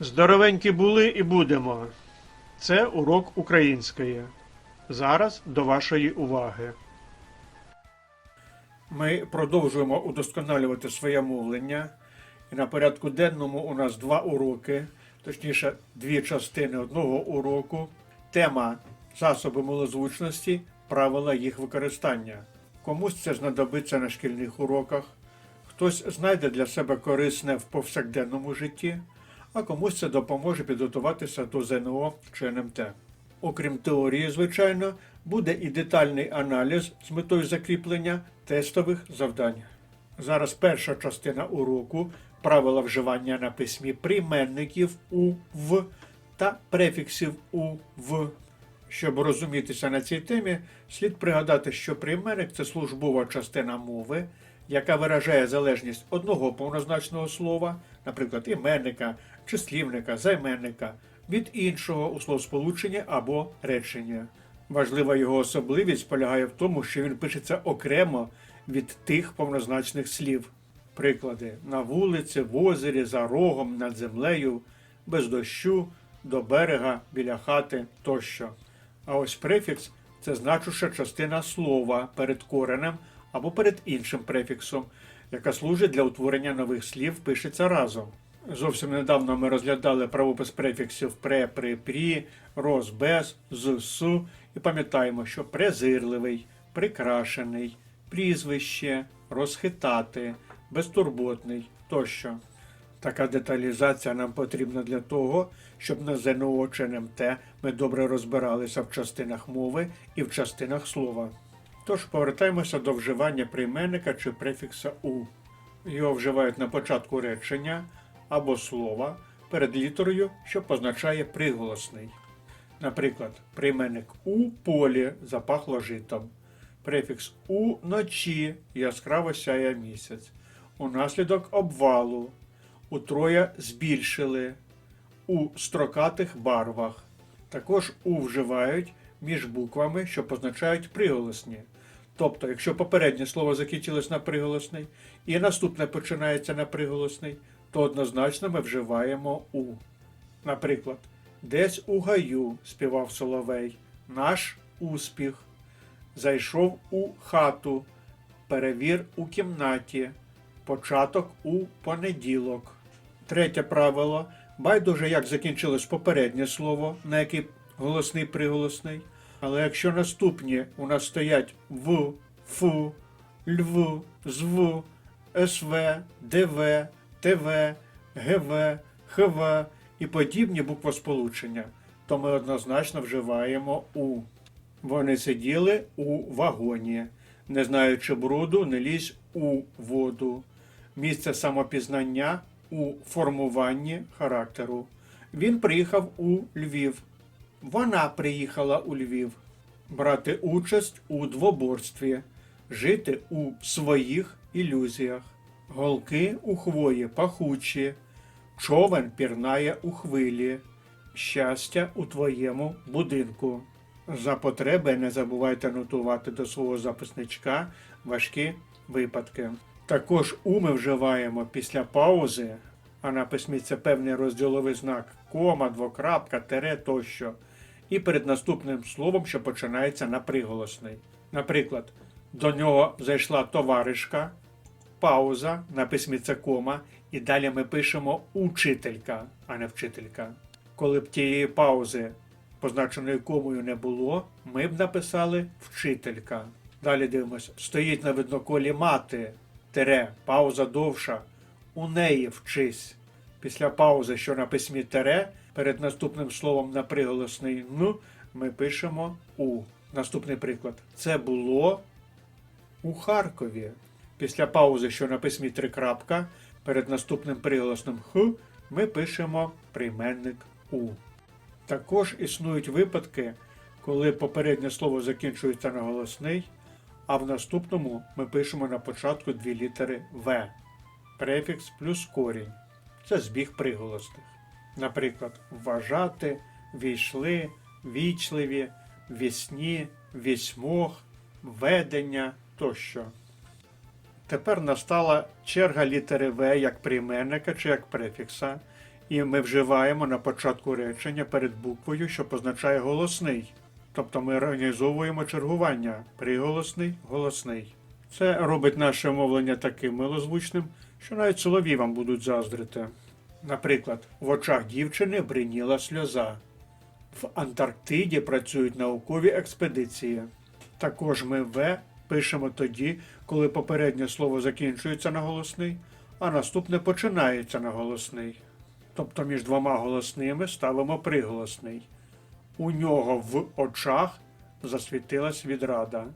Здоровенькі були і будемо. Це урок української. Зараз до вашої уваги. Ми продовжуємо удосконалювати своє мовлення. І на порядку денному у нас два уроки, точніше, дві частини одного уроку. Тема засоби милозвучності, правила їх використання. Комусь це знадобиться на шкільних уроках, хтось знайде для себе корисне в повсякденному житті, а комусь це допоможе підготуватися до ЗНО чи НМТ. Окрім теорії, звичайно, буде і детальний аналіз з метою закріплення тестових завдань. Зараз перша частина уроку правила вживання на письмі прийменників у в та префіксів у в. Щоб розумітися на цій темі, слід пригадати, що прийменник це службова частина мови, яка виражає залежність одного повнозначного слова, наприклад, іменника, числівника, займенника, від іншого у словосполученні або речення. Важлива його особливість полягає в тому, що він пишеться окремо від тих повнозначних слів. Приклади на вулиці, в озері, за рогом, над землею, без дощу, до берега, біля хати тощо. А ось префікс це значуща частина слова перед коренем або перед іншим префіксом, яка служить для утворення нових слів, пишеться разом. Зовсім недавно ми розглядали правопис префіксів пре, при, прі, роз, без, з, су і пам'ятаємо, що презирливий, прикрашений, прізвище, розхитати, безтурботний тощо. Така деталізація нам потрібна для того, щоб на ЗНО чи НМТ ми добре розбиралися в частинах мови і в частинах слова. Тож повертаємося до вживання прийменника чи префікса у. Його вживають на початку речення або слова перед літерою, що позначає приголосний. Наприклад, прийменник у полі запахло житом, префікс у ночі яскраво сяє місяць, унаслідок обвалу, утроє збільшили, у строкатих барвах. Також у вживають між буквами, що позначають приголосні. Тобто, якщо попереднє слово закінчилось на приголосний і наступне починається на приголосний, то однозначно ми вживаємо у. Наприклад, десь у гаю співав соловей, наш успіх, зайшов у хату, перевір у кімнаті, початок у понеділок. Третє правило. Байдуже, як закінчилось попереднє слово, на який голосний приголосний. Але якщо наступні у нас стоять в, фу, льв, зв, св, дв, тв, гв, хв і подібні буквосполучення, то ми однозначно вживаємо у. Вони сиділи у вагоні, не знаючи бруду, не лізь у воду. Місце самопізнання у формуванні характеру. Він приїхав у Львів. Вона приїхала у Львів. Брати участь у двоборстві, жити у своїх ілюзіях. Голки у хвої пахучі, човен пірнає у хвилі, щастя у твоєму будинку. За потреби не забувайте нотувати до свого записничка важкі випадки. Також у ми вживаємо після паузи, а на письмі це певний розділовий знак кома, двокрапка, тере тощо, і перед наступним словом, що починається на приголосний. Наприклад, до нього зайшла товаришка, пауза, на письмі це кома, і далі ми пишемо учителька, а не вчителька. Коли б тієї паузи, позначеної комою, не було, ми б написали вчителька. Далі дивимося, стоїть на видноколі мати, тере, пауза довша, у неї вчись. Після паузи, що на письмі тере, перед наступним словом на приголосний «н» ми пишемо у. Наступний приклад. Це було у Харкові. Після паузи, що на письмі три крапка, перед наступним приголосним х ми пишемо прийменник у. Також існують випадки, коли попереднє слово закінчується на голосний, а в наступному ми пишемо на початку дві літери В. Префікс плюс корінь. Це збіг приголосних. Наприклад, вважати, війшли, вічливі, вісні, вісьмох, ведення тощо. Тепер настала черга літери В як прийменника чи як префікса, І ми вживаємо на початку речення перед буквою, що позначає голосний. Тобто ми організовуємо чергування приголосний, голосний. Це робить наше мовлення таким милозвучним, що навіть солові вам будуть заздрити. Наприклад, в очах дівчини бриніла сльоза. В Антарктиді працюють наукові експедиції. Також ми В пишемо тоді, коли попереднє слово закінчується на голосний, а наступне починається на голосний. Тобто між двома голосними ставимо приголосний. У нього в очах засвітилась відрада.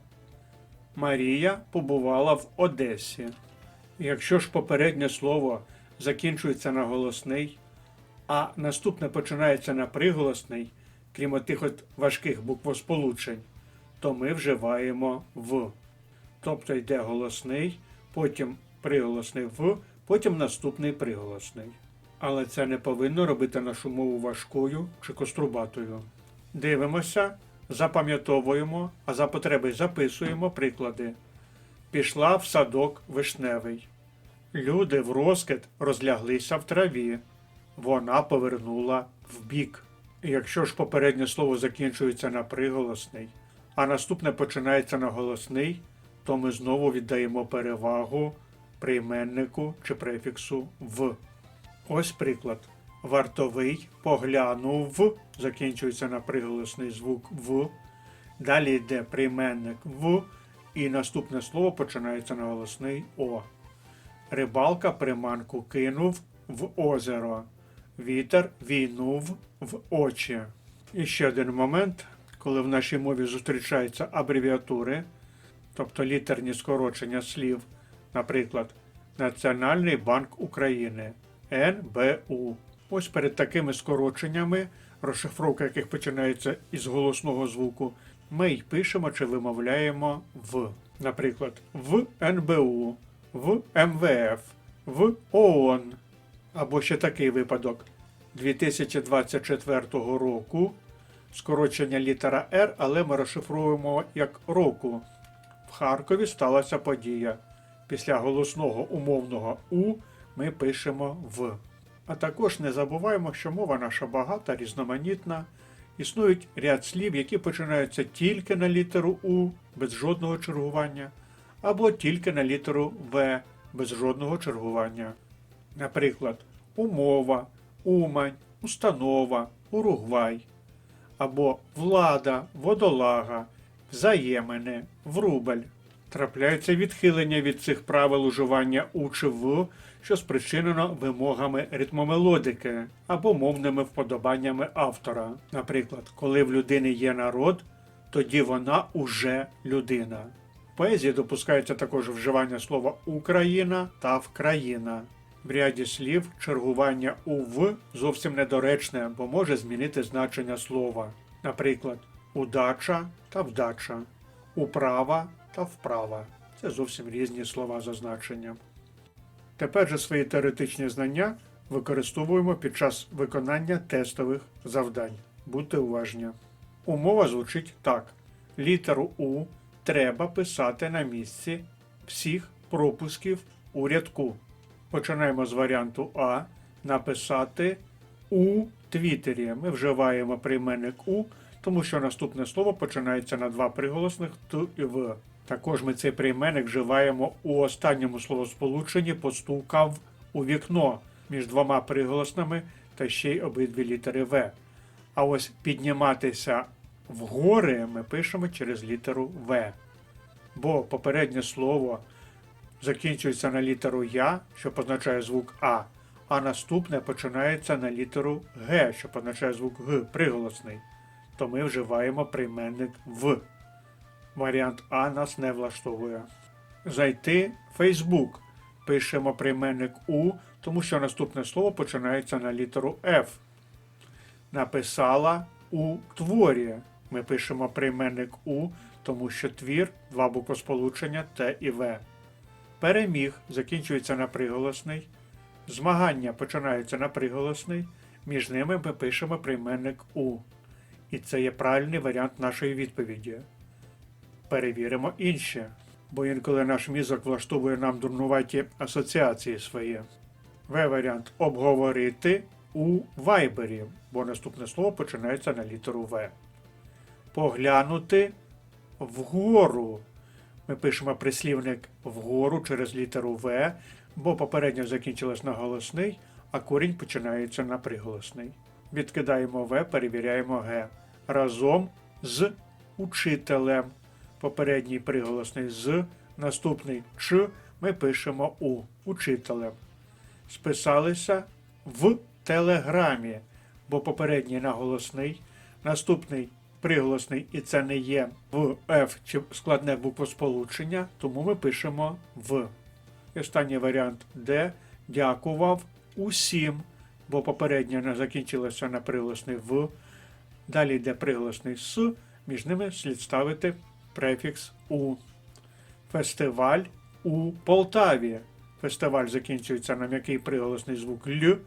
Марія побувала в Одесі. Якщо ж попереднє слово закінчується на голосний, а наступне починається на приголосний, крім отих от важких буквосполучень, то ми вживаємо в. Тобто йде голосний, потім приголосний в, потім наступний приголосний. Але це не повинно робити нашу мову важкою чи кострубатою. Дивимося, запам'ятовуємо, а за потреби записуємо приклади. Пішла в садок вишневий. Люди в розкид розляглися в траві. Вона повернула вбік. І Якщо ж попереднє слово закінчується на приголосний, а наступне починається на голосний, то ми знову віддаємо перевагу прийменнику чи префіксу в. Ось приклад. Вартовий поглянув, закінчується на приголосний звук в. Далі йде прийменник в, і наступне слово починається на голосний О. Рибалка приманку кинув в озеро. Вітер війнув в очі. І ще один момент, коли в нашій мові зустрічаються абревіатури, тобто літерні скорочення слів, наприклад, Національний банк України НБУ. Ось перед такими скороченнями, розшифровка яких починається із голосного звуку, ми й пишемо чи вимовляємо в. Наприклад, в НБУ, в МВФ, в ООН. Або ще такий випадок 2024 року. Скорочення літера Р, але ми розшифровуємо як року. Харкові сталася подія. Після голосного умовного У ми пишемо в. А також не забуваємо, що мова наша багата, різноманітна. Існують ряд слів, які починаються тільки на літеру У без жодного чергування, або тільки на літеру В без жодного чергування. Наприклад, умова, умань, установа, уругвай, або влада, водолага, взаємини, врубель. Трапляються відхилення від цих правил уживання у чи в, що спричинено вимогами ритмомелодики або мовними вподобаннями автора. Наприклад, коли в людини є народ, тоді вона уже людина. В поезії допускається також вживання слова Україна та Вкраїна. В ряді слів чергування у в зовсім недоречне, бо може змінити значення слова. Наприклад, удача та вдача, управа та вправа. Це зовсім різні слова за значенням. Тепер же свої теоретичні знання використовуємо під час виконання тестових завдань. Будьте уважні. Умова звучить так: літеру У треба писати на місці всіх пропусків у рядку. Починаємо з варіанту А. Написати у Твіттері. Ми вживаємо прийменник У, тому що наступне слово починається на два приголосних Т і В. Також ми цей прийменник вживаємо у останньому словосполученні постукав у вікно між двома приголосними та ще й обидві літери В. А ось підніматися вгори ми пишемо через літеру В. Бо попереднє слово закінчується на літеру Я, що позначає звук А, а наступне починається на літеру Г, що позначає звук Г, приголосний. То ми вживаємо прийменник в. Варіант А нас не влаштовує. Зайти Facebook. Пишемо прийменник У, тому що наступне слово починається на літеру F. Написала у творі. Ми пишемо прийменник У, тому що твір два буквосполучення Т і В. Переміг закінчується на приголосний. Змагання починаються на приголосний. Між ними ми пишемо прийменник У. І це є правильний варіант нашої відповіді. Перевіримо інше, бо інколи наш мізок влаштовує нам дурнуваті асоціації свої. В варіант обговорити, у вайбері, бо наступне слово починається на літеру В. Поглянути вгору. Ми пишемо прислівник вгору через літеру В, бо попередньо закінчилось на голосний, а корінь починається на приголосний. Відкидаємо В, перевіряємо Г. Разом з учителем. Попередній приголосний з, наступний Ч ми пишемо У учителем. Списалися в телеграмі, бо попередній наголосний, наступний приголосний, і це не є в F чи складне буквосполучення, тому ми пишемо в. І останній варіант Д. Дякував усім, бо попереднє не закінчилося на приголосний в. Далі йде приголосний с, між ними слід ставити префікс у. Фестиваль у Полтаві. Фестиваль закінчується на м'який приголосний звук Л.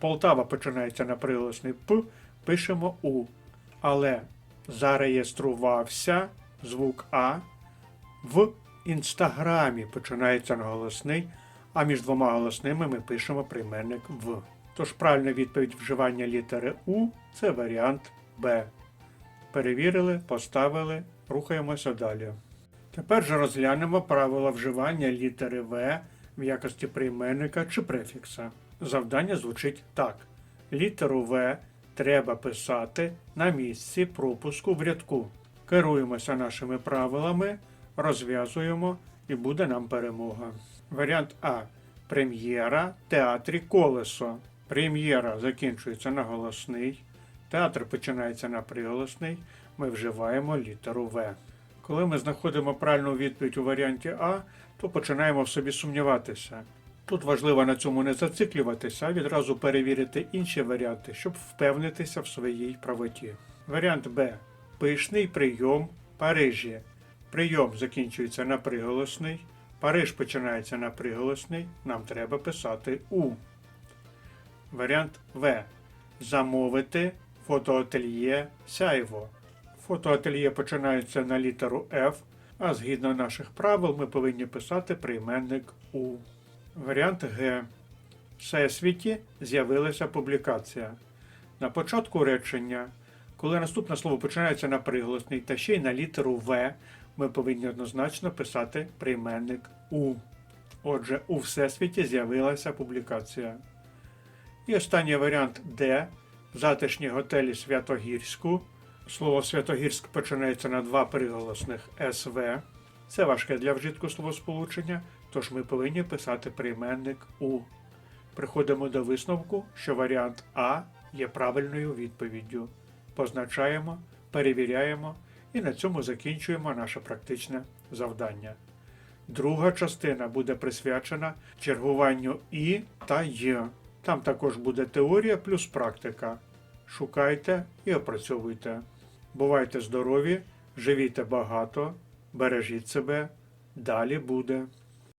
Полтава починається на приголосний П, пишемо У. Але зареєструвався звук А в інстаграмі починається на голосний, а між двома голосними ми пишемо прийменник В. Тож правильна відповідь вживання літери У це варіант Б. Перевірили, поставили, рухаємося далі. Тепер же розглянемо правила вживання літери В в якості прийменника чи префікса. Завдання звучить так: літеру В треба писати на місці пропуску в рядку. Керуємося нашими правилами, розв'язуємо і буде нам перемога. Варіант А. Прем'єра театрі колесо. Прем'єра закінчується на голосний. Театр починається на приголосний. Ми вживаємо літеру В. Коли ми знаходимо правильну відповідь у варіанті А, то починаємо в собі сумніватися. Тут важливо на цьому не зациклюватися, а відразу перевірити інші варіанти, щоб впевнитися в своїй правоті. Варіант Б. Пишний прийом Парижі. Прийом закінчується на приголосний. Париж починається на приголосний. Нам треба писати У. Варіант В. Замовити фотоательє Сяйво. Фотоательє починається на літеру F, а згідно наших правил ми повинні писати прийменник У. Варіант Г. Всесвіті з'явилася публікація. На початку речення, коли наступне слово починається на приголосний та ще й на літеру В, ми повинні однозначно писати прийменник У. Отже, у Всесвіті з'явилася публікація. І останній варіант Д. В затишній готелі Святогірську. Слово Святогірськ починається на два приголосних СВ. Це важке для вжитку словосполучення, тож ми повинні писати прийменник У. Приходимо до висновку, що варіант А є правильною відповіддю. Позначаємо, перевіряємо і на цьому закінчуємо наше практичне завдання. Друга частина буде присвячена чергуванню І та Й. Там також буде теорія плюс практика. Шукайте і опрацьовуйте. Бувайте здорові, живіте багато, бережіть себе. Далі буде.